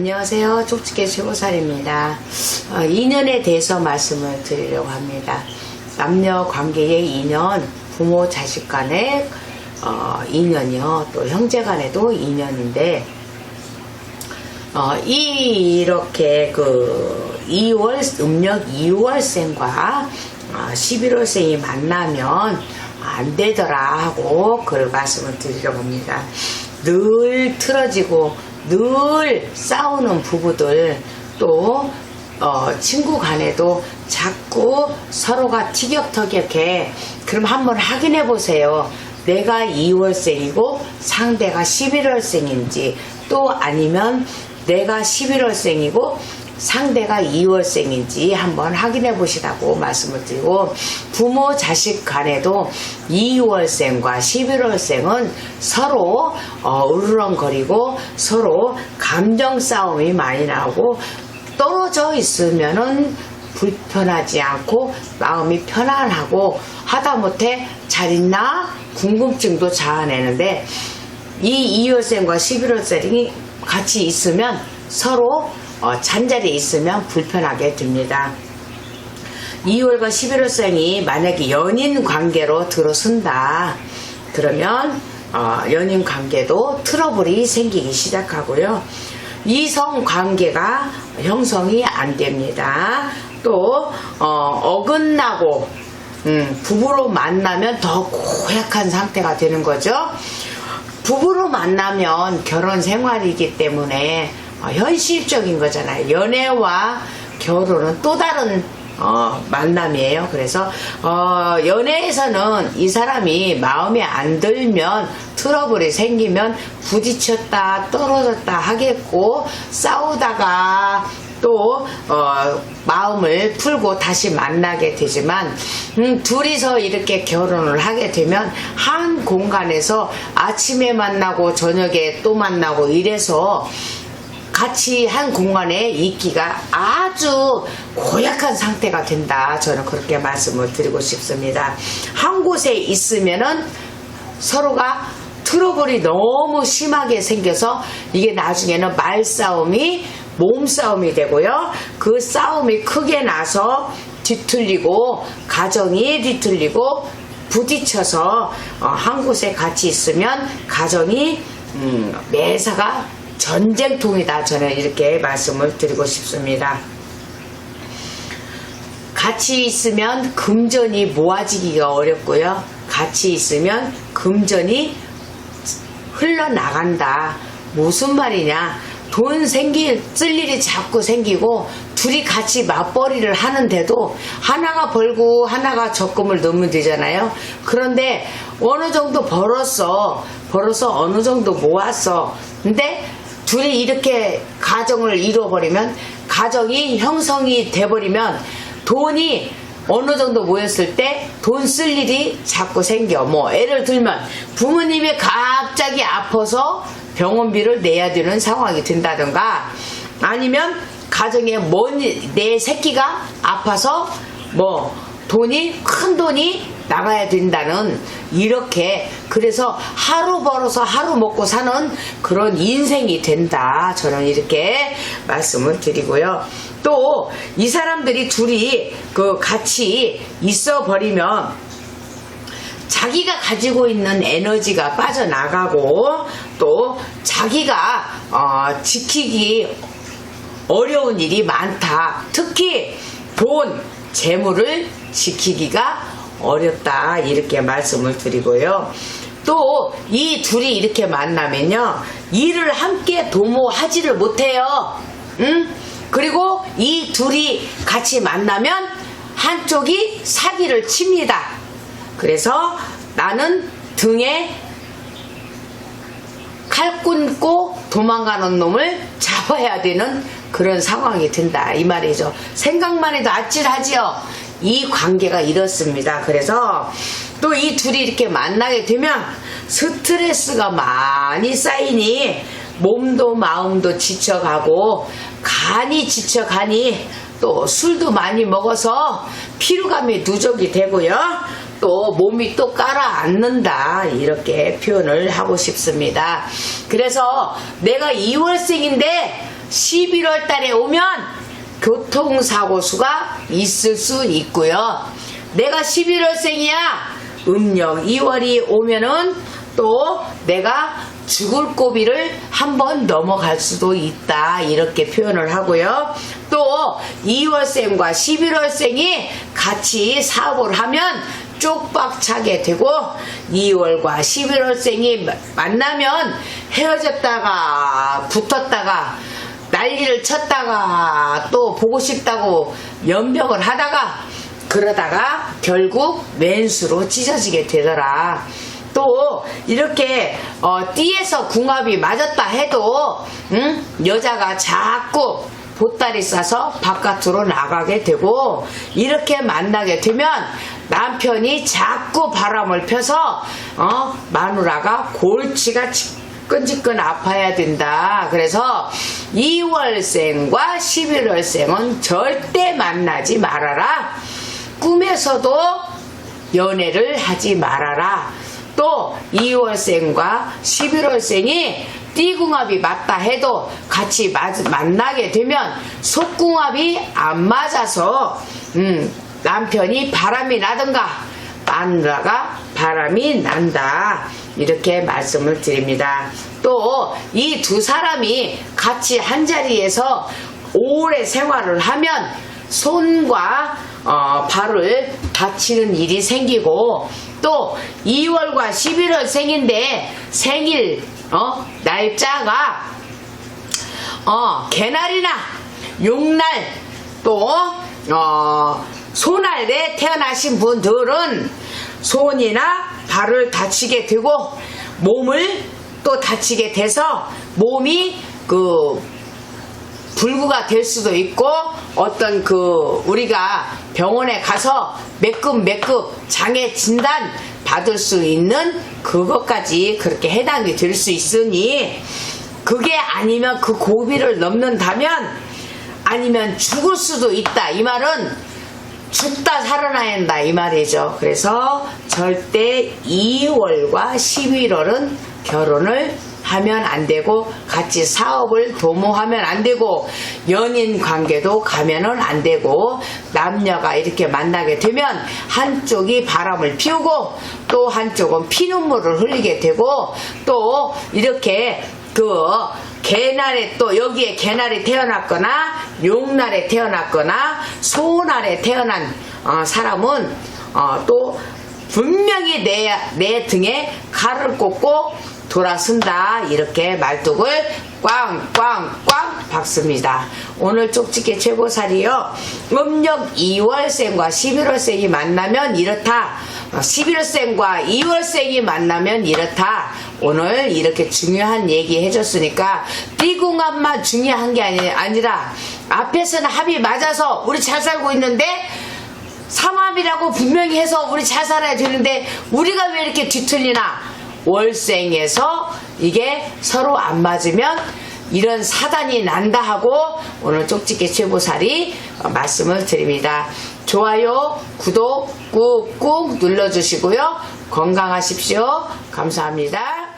안녕하세요. 쪽지게 최고살입니다. 어, 인연에 대해서 말씀을 드리려고 합니다. 남녀 관계의 인연, 부모 자식 간의 어, 인연이요. 또 형제 간에도 인연인데 어, 이 이렇게 그 2월 음력 2월생과 어, 11월생이 만나면 안 되더라 하고 그 말씀을 드리려고 합니다. 늘 틀어지고 늘 싸우는 부부들 또 어, 친구 간에도 자꾸 서로가 티격터격해. 그럼 한번 확인해 보세요. 내가 2월생이고 상대가 11월생인지 또 아니면 내가 11월생이고 상대가 2월생인지 한번 확인해 보시라고 말씀을 드리고 부모 자식 간에도 2월생과 11월생은 서로 어, 으르렁거리고 서로 감정 싸움이 많이 나오고 떨어져 있으면은 불편하지 않고 마음이 편안하고 하다못해 잘 있나 궁금증도 자아내는데 이 2월생과 11월생이 같이 있으면 서로 어, 잔자리에 있으면 불편하게 됩니다. 2월과 11월생이 만약에 연인 관계로 들어선다. 그러면 어, 연인 관계도 트러블이 생기기 시작하고요. 이성 관계가 형성이 안 됩니다. 또 어, 긋나고 음, 부부로 만나면 더 고약한 상태가 되는 거죠. 부부로 만나면 결혼 생활이기 때문에 어, 현실적인 거잖아요. 연애와 결혼은 또 다른 어, 만남이에요. 그래서 어, 연애에서는 이 사람이 마음에 안 들면 트러블이 생기면 부딪혔다 떨어졌다 하겠고 싸우다가 또 어, 마음을 풀고 다시 만나게 되지만 음, 둘이서 이렇게 결혼을 하게 되면 한 공간에서 아침에 만나고 저녁에 또 만나고 이래서 같이 한 공간에 있기가 아주 고약한 상태가 된다. 저는 그렇게 말씀을 드리고 싶습니다. 한 곳에 있으면은 서로가 트러블이 너무 심하게 생겨서 이게 나중에는 말싸움이 몸싸움이 되고요. 그 싸움이 크게 나서 뒤틀리고 가정이 뒤틀리고 부딪혀서 어, 한 곳에 같이 있으면 가정이 음, 매사가 전쟁통이다. 저는 이렇게 말씀을 드리고 싶습니다. 같이 있으면 금전이 모아지기가 어렵고요. 같이 있으면 금전이 흘러나간다. 무슨 말이냐? 돈 생길, 쓸 일이 자꾸 생기고, 둘이 같이 맞벌이를 하는데도, 하나가 벌고, 하나가 적금을 넣으면 되잖아요? 그런데, 어느 정도 벌었어. 벌어서 어느 정도 모았어. 근데, 둘이 이렇게 가정을 이루어버리면, 가정이 형성이 돼버리면, 돈이 어느 정도 모였을 때 돈 쓸 일이 자꾸 생겨. 뭐, 예를 들면, 부모님이 갑자기 아파서 병원비를 내야 되는 상황이 된다든가, 아니면, 가정에 뭔, 내 새끼가 아파서, 뭐, 돈이, 큰 돈이 나가야 된다는, 이렇게, 그래서 하루 벌어서 하루 먹고 사는 그런 인생이 된다. 저는 이렇게 말씀을 드리고요. 또, 이 사람들이 둘이 그 같이 있어 버리면, 자기가 가지고 있는 에너지가 빠져나가고 또 자기가 어, 지키기 어려운 일이 많다. 특히 돈, 재물을 지키기가 어렵다. 이렇게 말씀을 드리고요. 또 이 둘이 이렇게 만나면요. 일을 함께 도모하지를 못해요. 응? 그리고 이 둘이 같이 만나면 한쪽이 사기를 칩니다. 그래서 나는 등에 칼 꽂고 도망가는 놈을 잡아야 되는 그런 상황이 든다 이 말이죠 생각만 해도 아찔하지요 이 관계가 이렇습니다 그래서 또 이 둘이 이렇게 만나게 되면 스트레스가 많이 쌓이니 몸도 마음도 지쳐가고 간이 지쳐가니 또 술도 많이 먹어서 피로감이 누적이 되고요. 또 몸이 또 깔아앉는다 이렇게 표현을 하고 싶습니다. 그래서 내가 2월생인데 11월 달에 오면 교통사고 수가 있을 수 있고요. 내가 11월생이야. 음력 2월이 오면은 또 내가 죽을 고비를 한번 넘어갈 수도 있다. 이렇게 표현을 하고요. 또 2월생과 11월생이 같이 사업을 하면 쪽박차게 되고 2월과 11월생이 만나면 헤어졌다가 붙었다가 난리를 쳤다가 또 보고 싶다고 연병을 하다가 그러다가 결국 맨수로 찢어지게 되더라. 또 이렇게 어, 띠에서 궁합이 맞았다 해도 응? 여자가 자꾸 보따리 싸서 바깥으로 나가게 되고 이렇게 만나게 되면 남편이 자꾸 바람을 펴서 어, 마누라가 골치가 지 끈지끈 아파야 된다. 그래서 2월생과 11월생은 절대 만나지 말아라. 꿈에서도 연애를 하지 말아라. 또 2월생과 11월생이 띠궁합이 맞다 해도 같이 맞- 만나게 되면 속궁합이 안 맞아서 음, 남편이 바람이 나든가 마누라가 바람이 난다 이렇게 말씀을 드립니다. 또 이 두 사람이 같이 한 자리에서 오래 생활을 하면 손과 어, 발을 다치는 일이 생기고 또 2월과 11월 생인데 생일 어, 날짜가 어, 개날이나 용날 또 어, 소날에 태어나신 분들은 손이나 발을 다치게 되고 몸을 또 다치게 돼서 몸이 그 불구가 될 수도 있고 어떤 그 우리가 병원에 가서 몇급 몇급 장애 진단 받을 수 있는 그것까지 그렇게 해당이 될 수 있으니 그게 아니면 그 고비를 넘는다면 아니면 죽을 수도 있다. 이 말은 죽다 살아나야 한다 이 말이죠. 그래서 절대 2월과 11월은 결혼을 하면 안 되고 같이 사업을 도모하면 안 되고 연인 관계도 가면은 안 되고 남녀가 이렇게 만나게 되면 한쪽이 바람을 피우고 또 한쪽은 피눈물을 흘리게 되고 또 이렇게 그 개날에 또 여기에 개날이 태어났거나 용날에 태어났거나 소날에 태어난 어, 사람은 어, 또 분명히 내, 내 등에 칼을 꽂고 돌아선다. 이렇게 말뚝을 꽝꽝꽝 박습니다. 오늘 쪽집게 최고살이요. 음력 2월생과 11월생이 만나면 이렇다. 11월생과 2월생이 만나면 이렇다. 오늘 이렇게 중요한 얘기 해줬으니까 띠궁합만 중요한 게 아니, 아니라 앞에서는 합이 맞아서 우리 잘 살고 있는데 삼합이라고 분명히 해서 우리 잘 살아야 되는데 우리가 왜 이렇게 뒤틀리나 월생에서 이게 서로 안 맞으면 이런 사단이 난다 하고 오늘 쪽집게 최보살이 어, 말씀을 드립니다. 좋아요, 구독 꾹꾹 눌러주시고요. 건강하십시오. 감사합니다.